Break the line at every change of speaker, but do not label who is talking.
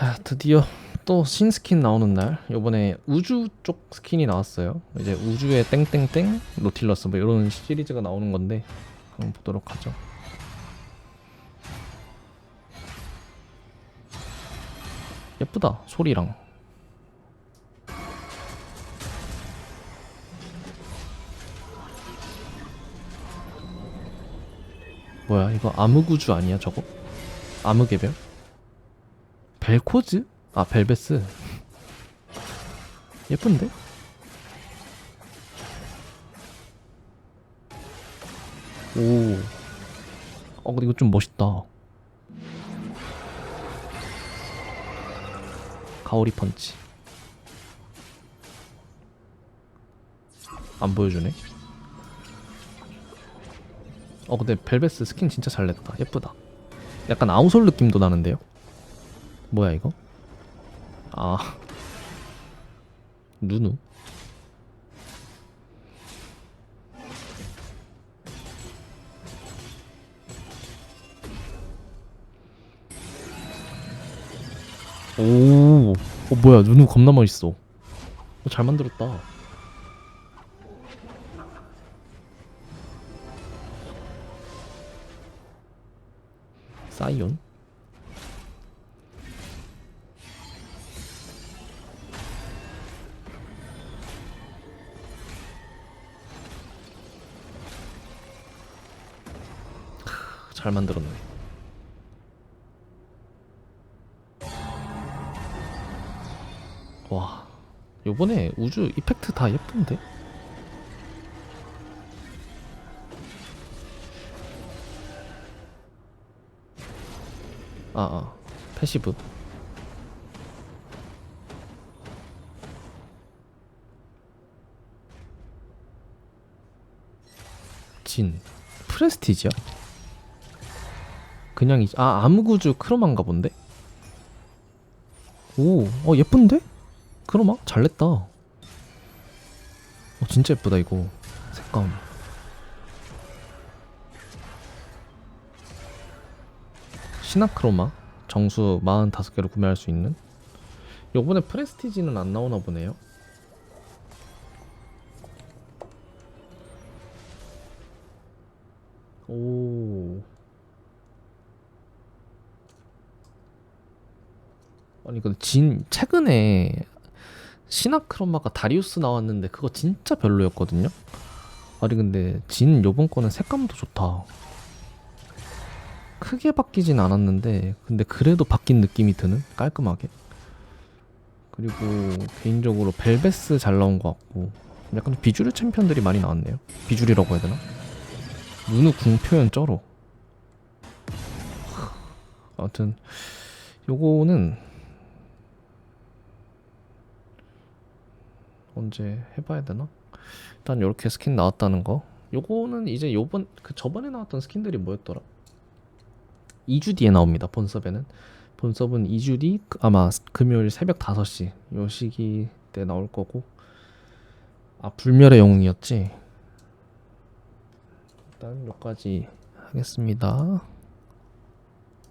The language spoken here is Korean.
자 드디어 또 신스킨 나오는 날 요번에 우주 쪽 스킨이 나왔어요 이제 우주의 땡땡땡 노틸러스 뭐 이런 시리즈가 나오는 건데 한번 보도록 하죠 예쁘다 소리랑 뭐야 이거 암흑우주 아니야 저거? 암흑개별? 벨코즈? 아 벨베스 예쁜데? 오. 어 근데 이거 좀 멋있다. 가오리 펀치. 안 보여주네. 어 근데 벨베스 스킨 진짜 잘 냈다. 예쁘다. 약간 아우솔 느낌도 나는데요. 뭐야 이거? 아 누누? 오, 어 뭐야 누누 겁나 멋있어. 어, 잘 만들었다. 사이온? 잘 만들었네. 와, 요번에 우주 이펙트 다 예쁜데? 아, 아, 패시브. 진, 프레스티지야? 그냥 이, 아 암구주 크로마인가 본데? 오, 어 예쁜데? 크로마 잘 냈다. 어 진짜 예쁘다 이거 색감. 신화 크로마 정수 45개로 구매할 수 있는. 요번에 프레스티지는 안 나오나 보네요. 오. 아니 근데 진 최근에 시나크로마가 다리우스 나왔는데 그거 진짜 별로였거든요. 아니 근데 진 요번 거는 색감도 좋다. 크게 바뀌진 않았는데 근데 그래도 바뀐 느낌이 드는 깔끔하게. 그리고 개인적으로 벨베스 잘 나온 것 같고 약간 비주류 챔피언들이 많이 나왔네요. 비주리라고 해야 되나? 누누 궁 표현 쩔어. 아무튼 요거는 언제 해봐야 되나? 일단 이렇게 스킨 나왔다는 거. 요거는 이제 요번 그 저번에 나왔던 스킨들이 뭐였더라? 2주 뒤에 나옵니다. 본섭에는 본섭은 2주 뒤 그- 아마 금요일 새벽 5시 요 시기 때 나올 거고. 아 불멸의 영웅이었지. 일단 여기까지 하겠습니다.